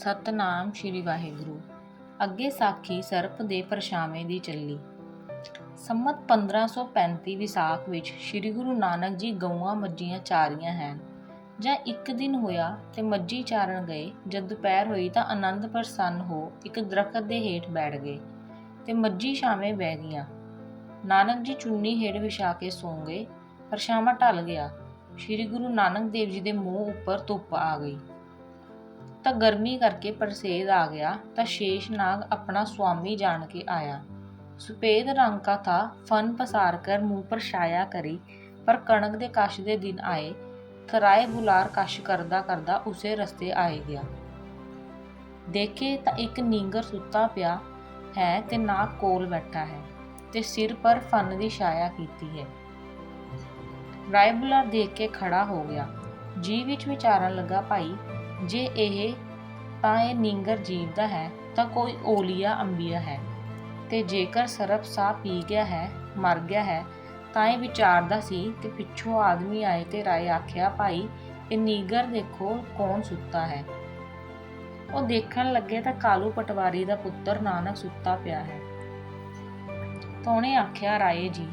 ਸਤਨਾਮ ਸ਼੍ਰੀ ਵਾਹਿਗੁਰੂ। ਅੱਗੇ ਸਾਖੀ ਸਰਪ ਦੇ ਪਰਛਾਵੇਂ ਦੀ ਚੱਲੀ। ਸੰਮਤ 1535 ਵਿਸਾਖ ਵਿੱਚ ਸ੍ਰੀ ਗੁਰੂ ਨਾਨਕ ਜੀ ਗਊਆਂ ਮੱਝੀਆਂ ਚਾਰੀਆਂ ਹਨ। ਜਾਂ ਇੱਕ ਦਿਨ ਹੋਇਆ ਤੇ ਮੱਝੀ ਚਾਰਨ ਗਏ, ਜਦ ਦੁਪਹਿਰ ਹੋਈ ਤਾਂ ਆਨੰਦ ਪ੍ਰਸੰਨ ਹੋ ਇੱਕ ਦਰਖਤ ਦੇ ਹੇਠ ਬੈਠ ਗਏ ਤੇ ਮੱਝੀ ਛਾਵੇਂ ਬਹਿ ਗਈਆਂ। ਨਾਨਕ ਜੀ ਚੁੰਨੀ ਹੇਠ ਵਿਛਾ ਕੇ ਸੌਂ ਗਏ, ਪਰਛਾਵਾਂ ਢਲ ਗਿਆ। ਸ੍ਰੀ ਗੁਰੂ ਨਾਨਕ ਦੇਵ ਜੀ ਦੇ ਮੂੰਹ ਉੱਪਰ ਧੁੱਪ ਆ ਗਈ। ਤਾਂ ਗਰਮੀ ਕਰਕੇ ਪਰਸੇਦ ਆ ਗਿਆ ਤਾਂ ਸ਼ੇਸ਼ ਨਾਗ ਆਪਣਾ ਸੁਆਮੀ ਜਾਣ ਕੇ ਆਇਆ ਸੁਪੇਦ ਰੰਗ ਕਾ ਥਾ ਫਨ ਪਸਾਰ ਕਰ मुंह पर छाया करी पर कणक ਦੇ ਕਸ਼ ਦੇ ਦਿਨ ਆਏ ਥਰਾਏ ਬੁਲਾਰ ਕਸ਼ ਕਰਦਾ ਕਰਦਾ ਉਸੇ ਰਸਤੇ ਆਏ ਗਿਆ ਦੇਖੇ ਤਾਂ ਇੱਕ ਨੀਂਗਰ ਸੁੱਤਾ ਪਿਆ ਹੈ ਤੇ ਨਾਗ ਕੋਲ ਬੈਠਾ ਹੈ ਤੇ ਸਿਰ ਪਰ ਫਨ ਦੀ ਛਾਇਆ ਕੀਤੀ ਹੈ ਰਾਏ ਬੁਲਾਰ ਦੇਖ ਕੇ ਖੜਾ ਹੋ ਗਿਆ ਜੀ ਵਿੱਚ ਵਿਚਾਰਨ ਲੱਗਾ ਭਾਈ ਜੇ ਇਹ ਤਾਂ ਇਹ ਨੀਂਗਰ ਜੀਵ ਦਾ ਹੈ ਤਾਂ ਕੋਈ ਓਲੀਆ ਅੰਬੀਆ ਹੈ। ਤੇ ਜੇਕਰ ਸਰਪ ਸਾਹ ਪੀ ਗਿਆ ਹੈ, ਮਰ ਗਿਆ ਹੈ, ਤਾਂ ਇਹ ਵਿਚਾਰਦਾ ਸੀ ਕਿ ਪਿੱਛੋਂ ਆਦਮੀ ਆਏ ਤੇ ਰਾਏ ਆਖਿਆ, ਭਾਈ, ਇਹ ਨੀਗਰ ਦੇਖੋ ਕੌਣ ਸੁੱਤਾ ਹੈ? ਉਹ ਦੇਖਣ ਲੱਗੇ ਤਾਂ ਕਾਲੂ ਪਟਵਾਰੀ ਦਾ ਪੁੱਤਰ ਨਾਨਕ ਸੁੱਤਾ ਪਿਆ ਹੈ। ਤਾਂ ਉਹਨੇ ਆਖਿਆ, ਰਾਏ ਜੀ,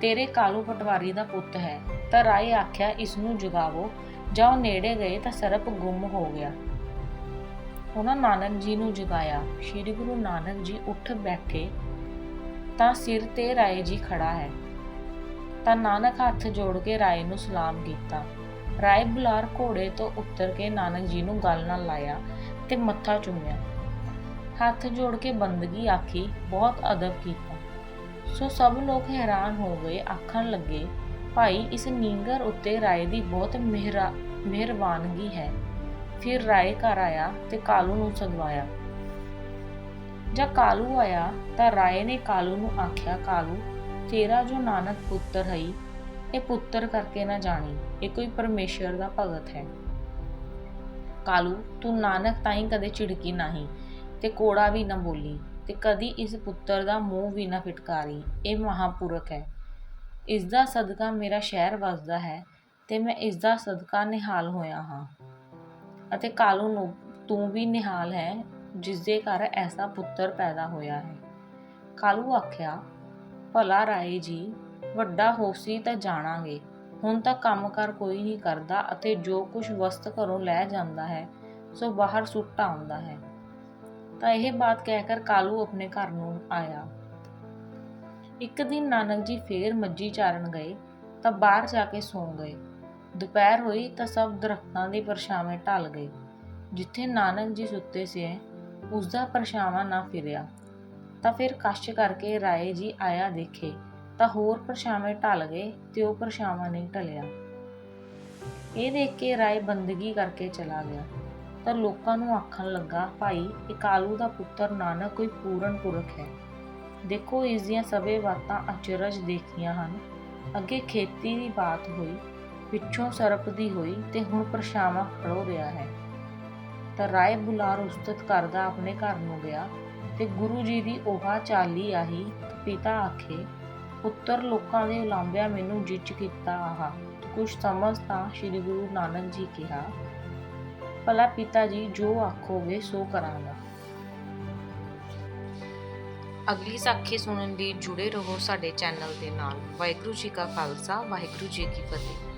ਤੇਰੇ ਕਾਲੂ ਪਟਵਾਰੀ ਦਾ ਪੁੱਤ ਹੈ। ਤਾਂ ਰਾਏ ਆਖਿਆ ਇਸ ਨੂੰ ਜਗਾਵੋ। ਜਾਂ ਉਹ ਨੇੜੇ ਗਏ ਤਾਂ ਸਰਪ ਗੁੰਮ ਹੋ ਗਿਆ। ਉਹਨਾਂ ਨਾਨਕ ਜੀ ਨੂੰ ਜਗਾਇਆ। ਸ੍ਰੀ ਗੁਰੂ ਨਾਨਕ ਜੀ ਉੱਠ ਬੈਠੇ ਤਾਂ ਸਿਰ ਤੇ ਰਾਏ ਜੀ ਖੜਾ ਹੈ। ਤਾਂ ਨਾਨਕ ਹੱਥ ਜੋੜ ਕੇ ਰਾਏ ਨੂੰ ਸਲਾਮ ਕੀਤਾ। ਰਾਏ ਬੁਲਾਰ ਘੋੜੇ ਤੋਂ ਉਤਰ ਕੇ ਨਾਨਕ ਜੀ ਨੂੰ ਗਲ ਨਾਲ ਲਾਇਆ ਤੇ ਮੱਥਾ ਚੁੰਮਿਆ। ਹੱਥ ਜੋੜ ਕੇ ਬੰਦਗੀ ਆਖੀ, ਬਹੁਤ ਅਦਬ ਕੀਤਾ। ਸੋ ਸਭ ਲੋਕ ਹੈਰਾਨ ਹੋ ਗਏ, ਆਖਣ ਲੱਗੇ ਭਾਈ, ਇਸ ਨੀਂਗਰ ਉੱਤੇ ਰਾਏ ਦੀ ਬਹੁਤ ਮਿਹਰਾ, ਮਿਹਰਬਾਨਗੀ ਹੈ। ਫਿਰ ਰਾਏ ਘਰ ਆਇਆ ਤੇ ਕਾਲੂ ਨੂੰ ਸਦਵਾਇਆ। ਜਦ ਕਾਲੂ ਆਇਆ ਤਾਂ ਰਾਏ ਨੇ ਕਾਲੂ ਨੂੰ ਆਖਿਆ, ਕਾਲੂ, ਤੇਰਾ ਜੋ ਨਾਨਕ ਪੁੱਤਰ ਹੈ ਇਹ ਪੁੱਤਰ ਕਰਕੇ ਨਾ ਜਾਣੀ। ਇਹ ਕੋਈ ਪਰਮੇਸ਼ਰ ਦਾ ਭਗਤ ਹੈ। ਕਾਲੂ, ਤੂੰ ਨਾਨਕ ਤਾਈਂ ਕਦੇ ਝਿੜਕੀ ਨਹੀਂ ਤੇ ਕੋੜਾ ਵੀ ਨਾ ਬੋਲੀ ਤੇ ਕਦੀ ਇਸ ਪੁੱਤਰ ਦਾ ਮੂੰਹ ਵੀ ਨਾ ਫਿਟਕਾਰੀ। ਇਹ ਮਹਾਪੁਰਖ ਹੈ। ਇਸ ਦਾ ਸਦਕਾ ਮੇਰਾ ਸ਼ਹਿਰ ਵਸਦਾ ਹੈ ਤੇ ਮੈਂ ਇਸ ਦਾ ਸਦਕਾ ਨਿਹਾਲ ਹੋਇਆ ਹਾਂ। ਅਤੇ ਕਾਲੂ ਨੂੰ ਤੂੰ ਵੀ ਨਿਹਾਲ ਹੈ ਜਿਸ ਦੇ ਘਰ ਐਸਾ ਪੁੱਤਰ ਪੈਦਾ ਹੋਇਆ ਹੈ। ਕਾਲੂ ਆਖਿਆ, ਭਲਾ ਰਾਏ ਜੀ, ਵੱਡਾ ਹੋਸੀ ਤਾਂ ਜਾਣਾਂਗੇ। ਹੁਣ ਤਾਂ ਕੰਮ ਕਰ ਕੋਈ ਨਹੀਂ ਕਰਦਾ ਅਤੇ ਜੋ ਕੁਝ ਵਸਤ ਘਰੋਂ ਲੈ ਜਾਂਦਾ ਹੈ, ਸੋ ਬਾਹਰ ਸੁੱਟ ਆਉਂਦਾ ਹੈ। ਤਾਂ ਇਹ ਬਾਤ ਕਹਿ ਕਰ ਕਾਲੂ ਆਪਣੇ ਘਰ ਨੂੰ ਆਇਆ। ਇੱਕ ਦਿਨ ਨਾਨਕ ਜੀ ਫੇਰ ਮੱਝੀ ਚਾਰਨ ਗਏ, ਤਾਂ ਬਾਹਰ ਜਾ ਕੇ ਸੌਂ ਗਏ। ਦੁਪਹਿਰ ਹੋਈ ਤਾਂ ਸਭ ਦਰਖਤਾਂ ਦੇ ਪਰਛਾਵੇਂ ਢਲ ਗਏ। ਜਿੱਥੇ ਨਾਨਕ ਜੀ ਸੁੱਤੇ ਸੀ ਉਸ ਦਾ ਪਰਛਾਵਾਂ ਨਾ ਫਿਰਿਆ। ਤਾਂ ਫਿਰ ਕਸ਼ ਕਰਕੇ ਰਾਏ ਜੀ ਆਇਆ ਦੇਖੇ, ਤਾਂ ਹੋਰ ਪਰਛਾਵੇਂ ਢਲ ਗਏ ਤੇ ਉਹ ਪਰਛਾਵਾਂ ਨਹੀਂ ਢਲਿਆ। ਇਹ ਦੇਖ ਕੇ ਰਾਏ ਬੰਦਗੀ ਕਰਕੇ ਚਲਾ ਗਿਆ। ਤਾਂ ਲੋਕਾਂ ਨੂੰ ਆਖਣ ਲੱਗਾ, ਭਾਈ, ਇਹ ਕਾਲੂ ਦਾ ਪੁੱਤਰ ਨਾਨਕ ਕੋਈ ਪੂਰਨ ਪੁਰਖ ਹੈ। ਦੇਖੋ ਇਸ ਦੀਆਂ ਸਭੇ ਬਾਤਾਂ ਅਚਰਜ ਦੇਖੀਆਂ ਹਨ। ਅੱਗੇ ਖੇਤੀ ਦੀ ਬਾਤ ਹੋਈ, ਪਿੱਛੋਂ ਸਰਪ ਦੀ ਹੋਈ ਤੇ ਹੁਣ ਪਰਛਾਵਾਂ ਖੜੋ ਰਿਹਾ ਹੈ। ਤਾਂ ਰਾਏ ਬੁਲਾਰ ਉਸਤਤ ਕਰਦਾ ਆਪਣੇ ਘਰ ਨੂੰ ਗਿਆ ਤੇ ਗੁਰੂ ਜੀ ਦੀ ਉਹਾ ਚਾਲੀ ਆਹੀ ਪਿਤਾ ਆਖੇ, ਪੁੱਤਰ, ਲੋਕਾਂ ਦੇ ਉਲਾਂਭਿਆ ਮੈਨੂੰ ਜਿੱਚ ਕੀਤਾ ਆਹਾ। ਤੂੰ ਕੁਛ ਸਮਝ ਤਾਂ ਸ੍ਰੀ ਗੁਰੂ ਨਾਨਕ ਜੀ ਕਿਹਾ। ਭਲਾ ਪਿਤਾ ਜੀ ਜੋ ਆਖੋਗੇ, ਸੋ ਕਰਾਂਗਾ। ਅਗਲੀ ਸਾਖੀ ਸੁਣਨ ਲਈ ਜੁੜੇ ਰਹੋ ਸਾਡੇ ਚੈਨਲ ਦੇ ਨਾਲ। ਵਾਹਿਗੁਰੂ ਜੀ ਕਾ ਖਾਲਸਾ, ਵਾਹਿਗੁਰੂ ਜੀ ਕੀ ਫਤਿਹ।